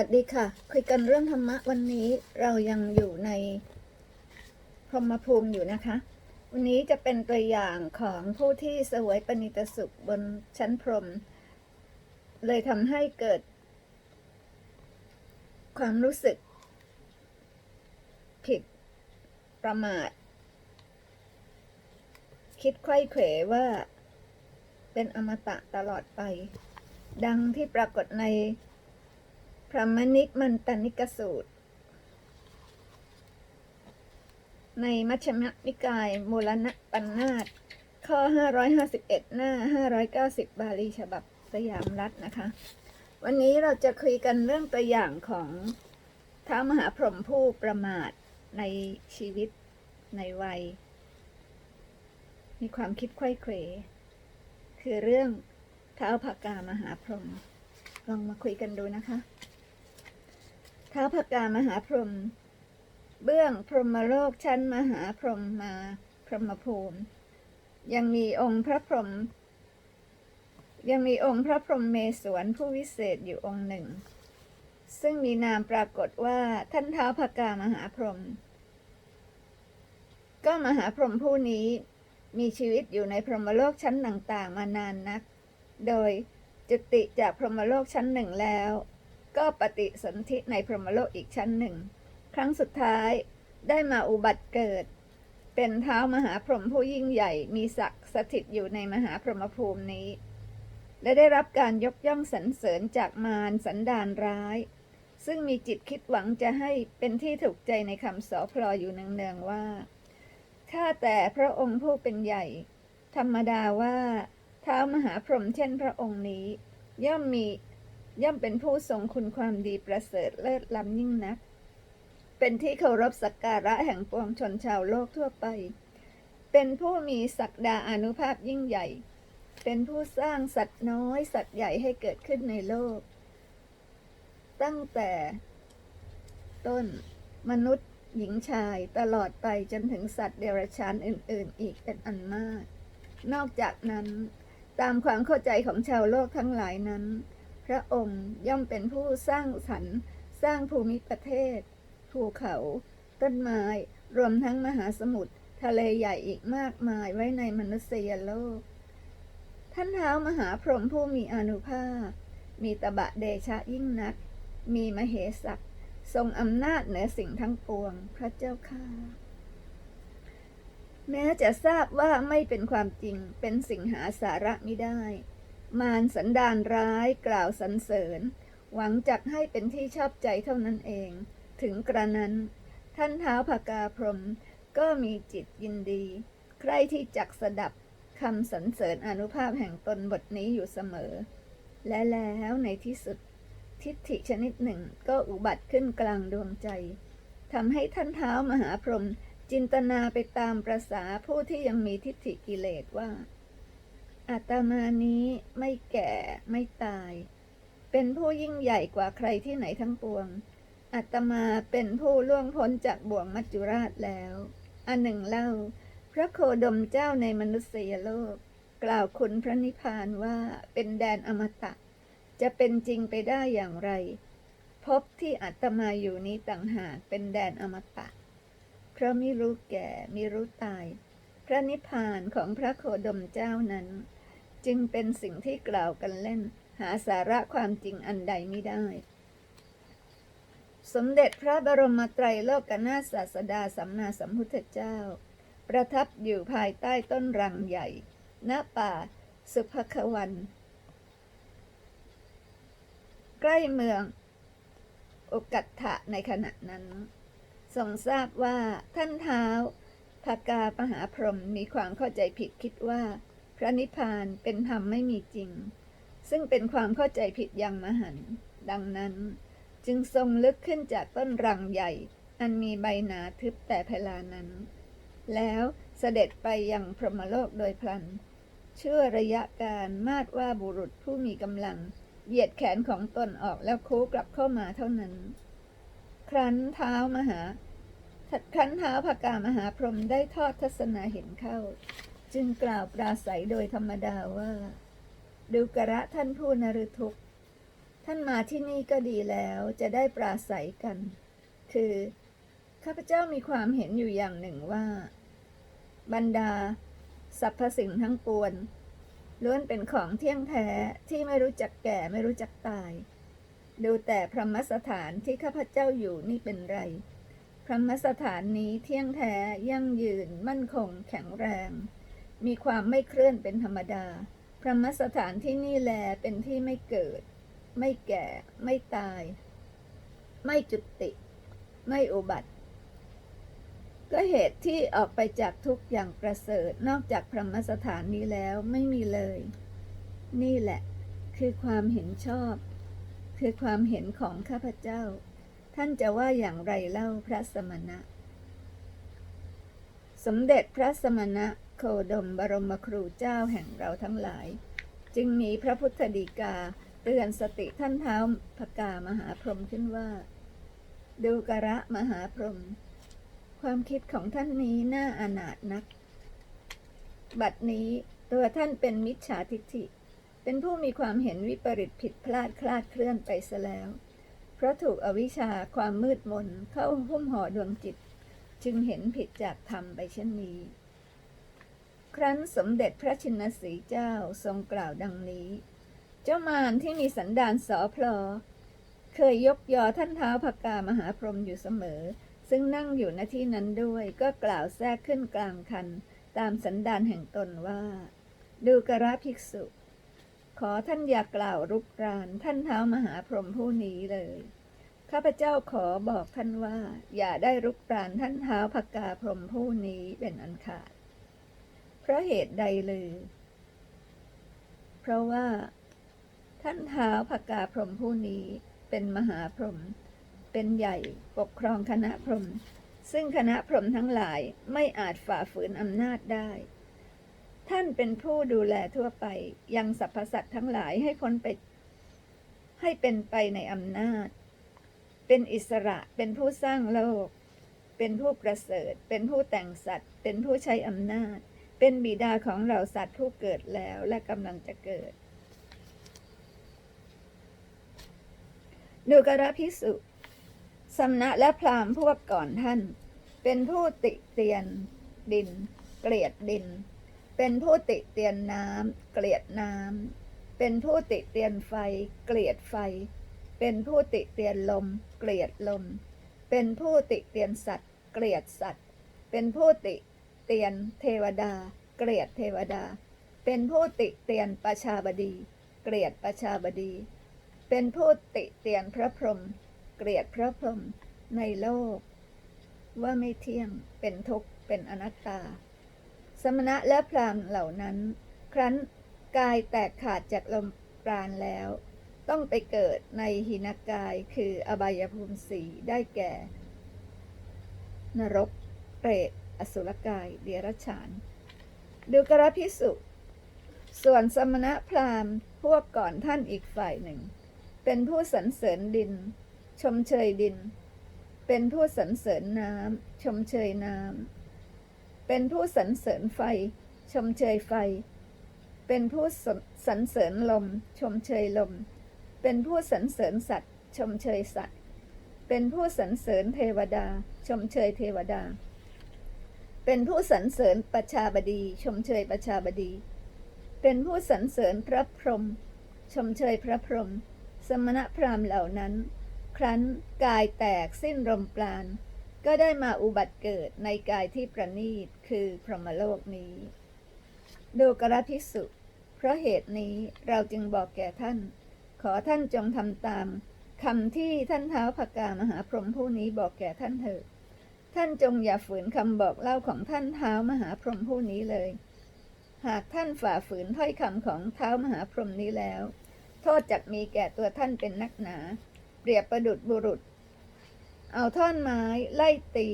วัสดีค่ะ คุยกันเรื่องธรรมะวันนี้เรายังอยู่ในพรหมภูมิอยู่นะคะ วันนี้จะเป็นตัวอย่างของผู้ที่สวยปณิตสุขบนชั้นพรหมเลยทำให้เกิด ความรู้สึก ผิดประมาท คิดไข้เขวว่า เป็นอมตะตลอดไป ดังที่ปรากฏใน ระมณิกมันตนิกสูตร ในมัชฌิมนิกายมูลนะปัญนาตข้อ 551 หน้า 590 บาลีฉบับสยามรัฐนะคะ วันนี้เราจะคุยกันเรื่องตัวอย่างของท้ามหาพรหมผู้ประมาทในชีวิตในวัย มีความคิดไข้เขวคือเรื่องเท้าวภากามหาพรหมลองมาคุยกันดูนะคะ ท้าพกามหาพรหมเบื้องพรหมโลกชั้นมหาพรหมมาพรหมภูมิ ยังมีองค์พระพรหมยังมีองค์พระพรหมเมศวรผู้วิเศษอยู่องค์หนึ่ง ซึ่งมีนามปรากฏว่าท่านท้าพกามหาพรหมก็มหาพรหมผู้นี้มีชีวิตอยู่ในพรหมโลกชั้นต่างๆ มานานนัก โดยจุติจากพรหมโลกชั้นหนึ่งแล้ว ก็ปฏิสนธิในพรหมโลกอีกชั้นหนึ่ง ครั้งสุดท้ายได้มาอุบัติเกิด เป็นเท้ามหาพรหมผู้ยิ่งใหญ่มีศักดิ์สถิตอยู่ในมหาพรหมภูมินี้ และได้รับการยกย่องสรรเสริญจากมารสันดานร้าย ซึ่งมีจิตคิดหวังจะให้เป็นที่ถูกใจในคำสอพลออยู่เนืองๆว่าข้าแต่พระองค์ผู้เป็นใหญ่ ธรรมดาว่าเท้ามหาพรหมเช่นพระองค์นี้ ย่อมมี ย่อมเป็นผู้ทรงคุณความดีประเสริฐเลิศล้ำยิ่งนัก เป็นที่เคารพสักการะแห่งปวงชนชาวโลกทั่วไป เป็นผู้มีศักดาอนุภาพยิ่งใหญ่ เป็นผู้สร้างสัตว์น้อยสัตว์ใหญ่ให้เกิดขึ้นในโลก ตั้งแต่ต้นมนุษย์หญิงชายตลอดไปจนถึงสัตว์เดรัจฉานอื่น ๆ อีกเป็นอันมาก นอกจากนั้น ตามความเข้าใจของชาวโลกทั้งหลายนั้น พระองค์ย่อมเป็นผู้สร้างสรรค์สร้างภูมิประเทศ ภูเขา ต้นไม้ รวมทั้งมหาสมุทรทะเลใหญ่อีกมากมายไว้ในมนุษยโลก ท่านเท้ามหาพรหมผู้มีอนุภาพ มีตบะเดชะยิ่งนัก มีมเหสักทรงอำนาจเหนือสิ่งทั้งปวงพระเจ้าข้าแม้จะทราบว่าไม่เป็นความจริงเป็นสิ่งหาสาระไม่ได้ มารสันดานร้ายกล่าวสรรเสริญ หวังจักให้เป็นที่ชอบใจเท่านั้นเอง ถึงกระนั้น ท่านเท้าภากาพรหมก็มีจิตยินดี ใครที่จักสดับคำสรรเสริญอนุภาพแห่งตนบทนี้อยู่เสมอ และแล้วในที่สุด ทิฏฐิชนิดหนึ่งก็อุบัติขึ้นกลางดวงใจทำให้ท่านเท้ามหาพรหมจินตนาไปตามประษาผู้ที่ยังมีทิฏฐิกิเลสว่า อาตมานี้ไม่แก่ไม่ตาย เป็นผู้ยิ่งใหญ่กว่าใครที่ไหนทั้งปวงอาตมาเป็นผู้ล่วงพ้นจากบ่วงมัจจุราชแล้ว อันหนึ่งเล่า พระโคดมเจ้าในมนุษยโลก กล่าวคุณพระนิพพานว่าเป็นแดนอมตะ จะเป็นจริงไปได้อย่างไร พบที่อาตมาอยู่นี้ต่างหากเป็นแดนอมตะ เพราะไม่รู้แก่ไม่รู้ตาย พระนิพพานของพระโคดมเจ้านั้น จึงเป็นสิ่งที่กล่าวกันเล่น หาสาระความจริงอันใดไม่ได้ สมเด็จพระบรมไตรโลกนาถศาสดาสัมมาสัมพุทธเจ้า ประทับอยู่ภายใต้ต้นรังใหญ่ณป่าสุภควัน ใกล้เมืองอกัตถะในขณะนั้น ทรงทราบว่าท่านเท้าภากาปหาพรหมมีความเข้าใจผิดคิดว่า พระนิพพานเป็นธรรมไม่มีจริง ซึ่งเป็นความเข้าใจผิดอย่างมหันต์ดังนั้น จึงทรงลึกขึ้นจากต้นรังใหญ่ อันมีใบหนาทึบแต่เพลานั้น แล้วเสด็จไปยังพรหมโลกโดยพลันเชื่อระยะการมาดว่าบุรุษผู้มีกำลัง เหยียดแขนของตนออกแล้วโค้กลับเข้ามาเท่านั้น ครั้นเท้ามหาครั้นเท้าพกามหาพรหมได้ทอดทัศนาเห็นเข้า จึงกล่าวปราศัยโดยธรรมดาว่า ดูกระท่านผู้นฤทุกท่านมาที่นี่ก็ดีแล้วจะได้ปราศัยกัน คือ ข้าพเจ้ามีความเห็นอยู่อย่างหนึ่งว่า บรรดาสรรพสิ่งทั้งปวงล้วนเป็นของเที่ยงแท้ที่ไม่รู้จักแก่ไม่รู้จักตาย ดูแต่พระมสถานที่ข้าพเจ้าอยู่นี่เป็นไร พระมสถานนี้เที่ยงแท้ยั่งยืนมั่นคงแข็งแรง มีความไม่เคลื่อนเป็นธรรมดา พระมสถานที่นี่แลเป็นที่ไม่เกิด ไม่แก่ ไม่ตาย ไม่จุติ ไม่อุบัติ ก็เหตุที่ออกไปจากทุกอย่างประเสริฐนอกจากพระมสถานนี้แล้วไม่มีเลย นี่แหละ คือความเห็นชอบ คือความเห็นของข้าพเจ้า ท่านจะว่าอย่างไรเล่าพระสมณะ สมเด็จพระสมณะ โคดมบรมครูเจ้าแห่งเราทั้งหลาย จึงมีพระพุทธดีกาเตือนสติท่านเท้าพกามหาพรหมขึ้นว่า ดูกระมหาพรหมความคิดของท่านนี้น่าอนาถนัก บัดนี้ตัวท่านเป็นมิจฉาทิฏฐิ เป็นผู้มีความเห็นวิปริตผิดพลาดคลาดเคลื่อนไปซะแล้ว เพราะถูกอวิชชาความมืดมนเข้าหุ้มห่อดวงจิต จึงเห็นผิดจากธรรมไปเช่นนี้ ครั้นสมเด็จพระชินสีเจ้าทรงกล่าวดังนี้ เจ้ามารที่มีสันดานสอพลอ เคยยกยอท่านเท้าพกามหาพรหมอยู่เสมอ ซึ่งนั่งอยู่ณที่นั้นด้วยก็กล่าวแทรกขึ้นกลางคัน ตามสันดานแห่งตนว่า ดูกระภิกษุ ขอท่านอย่ากล่าวรุกรานท่านเท้ามหาพรหมผู้นี้เลยข้าพเจ้าขอบอกท่านว่า อย่าได้รุกรานท่านเท้าพกาพรหมผู้นี้เป็นอันขาด เพราะเหตุใดเลย เพราะว่า ท่านเท้าพกาพรหมผู้นี้เป็นมหาพรหมเป็นใหญ่ปกครองคณะพรหมซึ่งคณะพรหมทั้งหลายไม่อาจฝ่าฝืนอำนาจได้ ท่านเป็นผู้ดูแลทั่วไป ยังสรรพสัตว์ทั้งหลายให้พ้นไป ให้เป็นไปในอำนาจ เป็นอิสระเป็นผู้สร้างโลก เป็นผู้ประเสริฐ เป็นผู้แต่งสัตว์ เป็นผู้ใช้อำนาจ เป็นบิดาของเหล่าสัตว์ผู้เกิดแล้วและกำลังจะเกิดดูกระพิสุสำนักและพรามพวกก่อนท่าน เป็นผู้ติเตียนดิน เกลียดดิน เป็นผู้ติเตียนน้ำเกลียดน้ำเป็นผู้ติเตียนไฟ เกลียดไฟ เป็นผู้ติเตียนลม เกลียดลม เป็นผู้ติเตียนสัตว์ เกลียดสัตว์ เป็นผู้ติ เตียนเทวดา เกลียดเทวดา เป็นผู้ติเตียนประชาบดี เกลียดประชาบดี เป็นผู้ติเตียนพระพรหมเกลียดพระพรหมในโลก ว่าไม่เที่ยงเป็นทุกข์เป็นอนัตตา สมณะและพรามเหล่านั้น ครั้นกายแตกขาดจากลมปราณแล้ว ต้องไปเกิดในหินกายคืออบายภูมิสีได้แก่ นรกเปรต อสุรกายเดียรฉาน ดูกระพิสุส่วนสมณะพราหมณ์พวกก่อนท่านอีกฝ่ายหนึ่ง เป็นผู้สรรเสริญดิน ชมเชยดิน เป็นผู้สรรเสริญน้ำชมเชยน้ำเป็นผู้สรรเสริญไฟ ชมเชยไฟ เป็นผู้สรรเสริญลม ชมเชยลม เป็นผู้สรรเสริญสัตว์ ชมเชยสัตว์ เป็นผู้สรรเสริญเทวดา ชมเชยเทวดา เป็นผู้สรรเสริญประชาบดี ชมเชยประชาบดี เป็นผู้สรรเสริญพระพรหมชมเชยพระพรหมสมณพราหมณ์เหล่านั้น ครั้นกายแตกสิ้นลมปราณก็ได้มาอุบัติเกิดในกายที่ประณีตคือพรหมโลกนี้ดูกระพิสุเพราะเหตุนี้เราจึงบอกแก่ท่าน ขอท่านจงทำตามคำที่ท่านเท้าพกามหาพรหมผู้นี้บอกแก่ท่านเถิด ท่านจงอย่าฝืนคำบอกเล่าของท่านเท้ามหาพรหมผู้นี้เลย หากท่านฝ่าฝืนถ้อยคำของเท้ามหาพรหมนี้แล้ว โทษจักมีแก่ตัวท่านเป็นนักหนา เปรียบประดุดบุรุษ เอาท่อนไม้ไล่ตี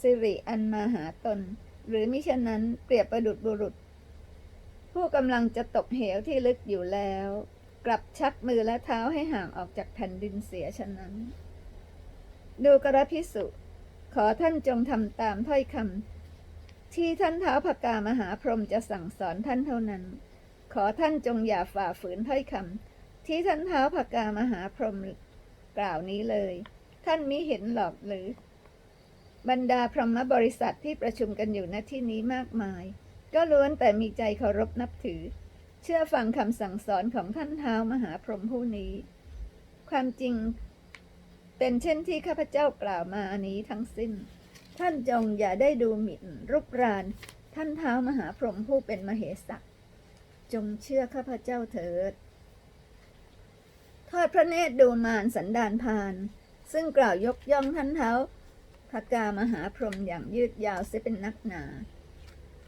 สิริอันมาหาตน หรือมิฉะนั้นเปรียบประดุดบุรุษ ผู้กำลังจะตกเหวที่ลึกอยู่แล้ว กลับชักมือและเท้าให้ห่างออกจากแผ่นดินเสียฉะนั้น ดูกระพิสุ ขอท่านจงทำตามถ้อยคำที่ท่านเท้าพกามหาพรหมจะสั่งสอนท่านเท่านั้น ขอท่านจงอย่าฝ่าฝืนถ้อยคำที่ท่านเท้าผกามหาพรหมกล่าวนี้เลย ท่านมิเห็นหรอกหรือ บรรดาพรหมบริษัทที่ประชุมกันอยู่ณที่นี้มากมาย ก็ล้วนแต่มีใจเคารพนับถือ เชื่อฟังคำสั่งสอนของท่านเท้ามหาพรหมผู้นี้ ความจริง เป็นเช่นที่ข้าพเจ้ากล่าวมาอันนี้ทั้งสิ้น ท่านจงอย่าได้ดูหมิ่นรุกราน ท่านเท้ามหาพรหมผู้เป็นมเหสักจงเชื่อข้าพเจ้าเถิด ทอดพระเนตรดูมารสันดานพาน ซึ่งกล่าวยกย่องท่านเท้าพกามหาพรหมอย่างยืดยาวเสียเป็นนักหนา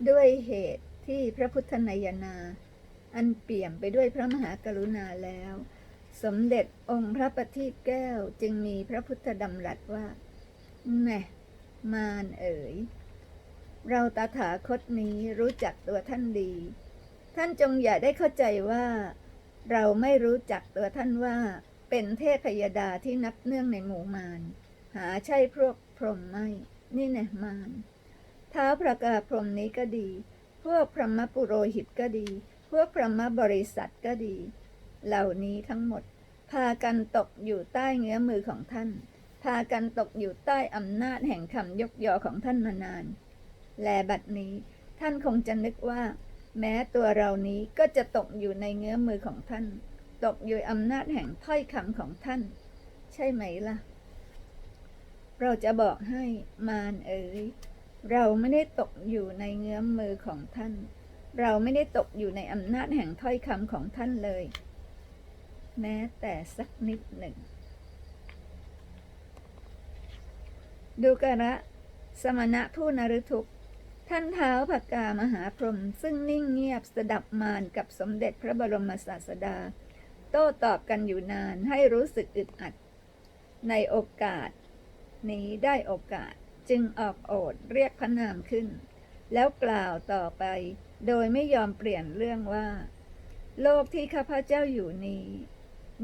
ด้วยเหตุที่พระพุทธนายนา อันเปี่ยมไปด้วยพระมหากรุณาแล้ว สมเด็จองค์พระประทีปแก้วจึงมีพระพุทธดำรัสว่าแน่มารเอ๋ย เราตถาคตนี้รู้จักตัวท่านดี ท่านจงอย่าได้เข้าใจว่า เราไม่รู้จักตัวท่านว่า เป็นเทพยดาที่นับเนื่องในหมู่มารหาใช่พวกพรหมไม่นี่แน่มารเท้าพระกาพรหมนี้ก็ดี พวกพระมปุโรหิตก็ดี พวกพระมบริษัทก็ดี เหล่านี้ทั้งหมด พากันตกอยู่ใต้เงื้อมือของท่าน พากันตกอยู่ใต้อำนาจแห่งคำยกยอของท่านมานาน และบัดนี้ท่านคงจะนึกว่า แม้ตัวเรานี้ก็จะตกอยู่ในเงื้อมือของท่าน ตกอยู่อำนาจแห่งถ้อยคำของท่าน ใช่ไหมล่ะ เราจะบอกให้มารเอ๋ยเราไม่ได้ตกอยู่ในเงื้อมมือของท่าน เราไม่ได้ตกอยู่ในอำนาจแห่งถ้อยคำของท่านเลย แม้แต่สักนิดหนึ่ง ดูกระสมณะผู้นฤทุกท่านเท้าผักกามหาพรหมซึ่งนิ่งเงียบสดับมารกับสมเด็จพระบรมศาสดา โต้ตอบกันอยู่นานให้รู้สึกอึดอัด ในโอกาส นี้ได้โอกาสจึงออกโอดเรียกพระนามขึ้น แล้วกล่าวต่อไป โดยไม่ยอมเปลี่ยนเรื่องว่า โลกที่ข้าพเจ้าอยู่นี้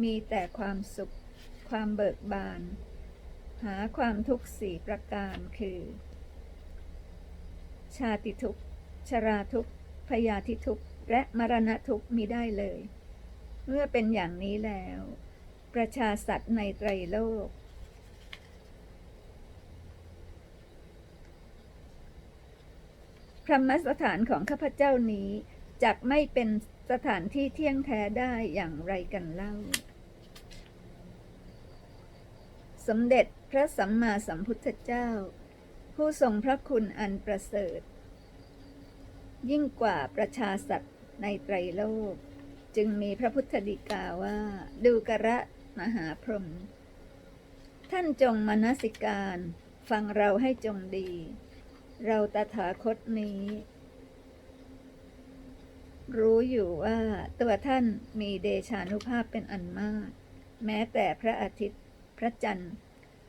มีแต่ความสุข ความเบิกบาน หาความทุกข์สี่ประการคือ ชาติทุกข์ ชราทุกข์ พยาธิทุกข์ และมรณะทุกข์มีได้เลย เมื่อเป็นอย่างนี้แล้ว ประชาสัตว์ในไตรโลก พรหมสถานของข้าพเจ้านี้ จักไม่เป็นสถานที่เที่ยงแท้ได้อย่างไรกันเล่า สมเด็จพระสัมมาสัมพุทธเจ้า ผู้ทรงพระคุณอันประเสริฐ ยิ่งกว่าประชาสัตว์ในไตรโลก จึงมีพระพุทธดีกาว่า ดูกระมหาพรหมท่านจงมนสิการ ฟังเราให้จงดี เราตถาคตนี้ รู้อยู่ว่าตัวท่านมีเดชานุภาพเป็นอันมาก แม้แต่พระอาทิตย์ พระจันทร์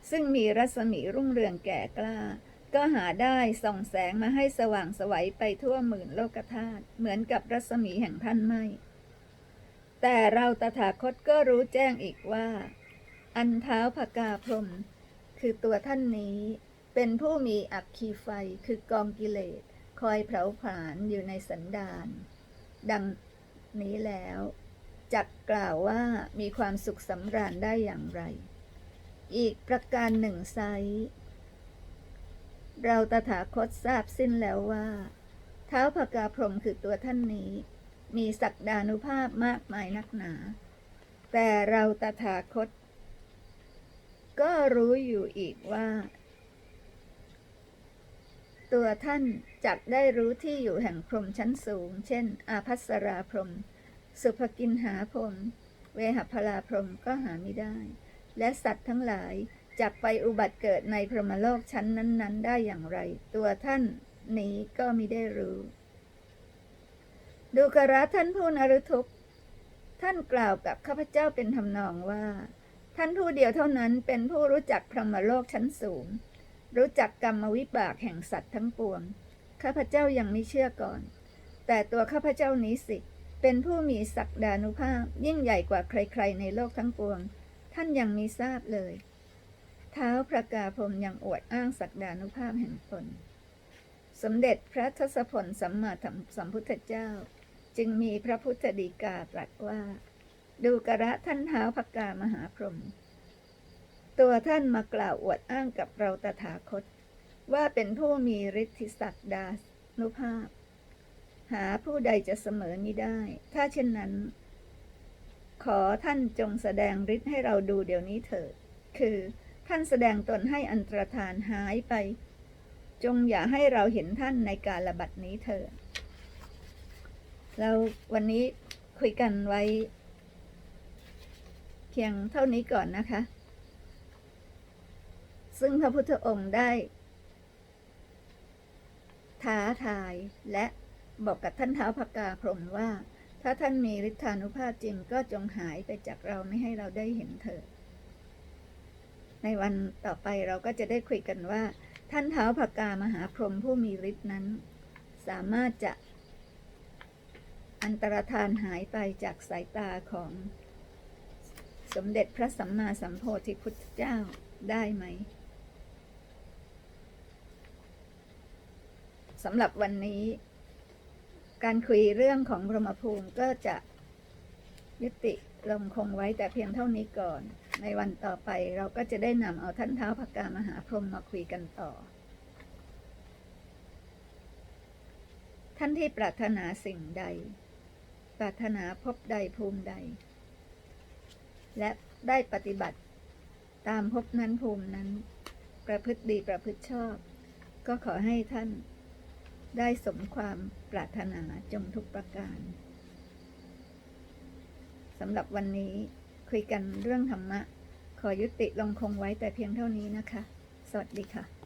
ซึ่งมีรัศมีรุ่งเรืองแก่กล้า ก็หาได้ส่องแสงมาให้สว่างสวัยไปทั่วหมื่นโลกธาตุเหมือนกับรัศมีแห่งท่านไม่ แต่เราตถาคตก็รู้แจ้งอีกว่า อันเท้าผกาพรม คือตัวท่านนี้เป็นผู้มีอักคีไฟคือกองกิเลสคอยเผาผลาญอยู่ในสันดาน ดังนี้แล้วจักกล่าวว่ามีความสุขสำราญได้อย่างไร อีกประการหนึ่งไซเราตถาคตทราบสิ้นแล้วว่าเท้าพกาพรมคือตัวท่านนี้ มีศักดานุภาพมากมายนักหนา แต่เราตถาคต ก็รู้อยู่อีกว่า ตัวท่านจักได้รู้ที่อยู่แห่งพรมชั้นสูง เช่น อาภัสราพรหมสุภกินหาพรหมเวหพลาพรหมก็หาไม่ได้ และสัตว์ทั้งหลายจักไปอุบัติเกิดในพรหมโลกชั้นนั้น ๆ ได้อย่างไร ตัวท่านนี้ก็มิได้รู้ ดูกระท่านผู้นรุทุกท่านกล่าวกับข้าพเจ้าเป็นทำนองว่า ท่านผู้เดียวเท่านั้นเป็นผู้รู้จักพรหมโลกชั้นสูง รู้จักกรรมวิบากแห่งสัตว์ทั้งปวง ข้าพเจ้ายังไม่เชื่อก่อน แต่ตัวข้าพเจ้านี้สิ เป็นผู้มีศักดานุภาพยิ่งใหญ่กว่าใครๆ ในโลกทั้งปวง ท่านยังมีทราบเลย เท้าพระกาพรมยังอวดอ้างศักดานุภาพแห่งตน สมเด็จพระทศพลสัมมาสัมพุทธเจ้า จึงมีพระพุทธดีกาตรัสว่า ดูกระท่านเท้าพักกามหาพรหม ตัวท่านมากล่าวอวดอ้างกับเราตถาคต ว่าเป็นผู้มีฤทธิศักดานุภาพ หาผู้ใดจะเสมอนี้ได้ ถ้าเช่นนั้น ขอท่านจงแสดงฤทธิ์ให้เราดูเดี๋ยวนี้เถิด คือท่านแสดงตนให้อันตรธานหายไป จงอย่าให้เราเห็นท่านในการระบัดนี้เถิดเราวันนี้คุยกันไว้ เพียงเท่านี้ก่อนนะคะ ซึ่งพระพุทธองค์ได้ท้าทายและบอกกับท่านเท้าพกาพรหมว่า ถ้าท่านมีฤทธานุภาพจริงก็จงหายไปจากเราไม่ให้เราได้เห็นเถิดในวันต่อไปเราก็จะได้คุยกันว่า ท่านเท้าพกามหาพรหมผู้มีฤทธิ์นั้น สามารถจะ อันตรธานหายไปจากสายตาของ สมเด็จพระสัมมาสัมโพธิพุทธเจ้าได้ไหม สำหรับวันนี้ การคุยเรื่องของพรหมภูมิก็จะยุติลงคงไว้แต่เพียงเท่านี้ก่อน ในวันต่อไปเราก็จะได้นำเอาท่านเท้าพกามหาพรหมมาคุยกันต่อ ท่านที่ปรารถนาสิ่งใด ปรารถนาพบใดภูมิใด และได้ปฏิบัติตามพบนั้นภูมินั้น ประพฤติดีประพฤติชอบ ก็ขอให้ท่าน ได้สมความปรารถนาจงทุกประการสำหรับวันนี้คุยกันเรื่องธรรมะ ขอยุติลงคงไว้แต่เพียงเท่านี้นะคะ สวัสดีค่ะ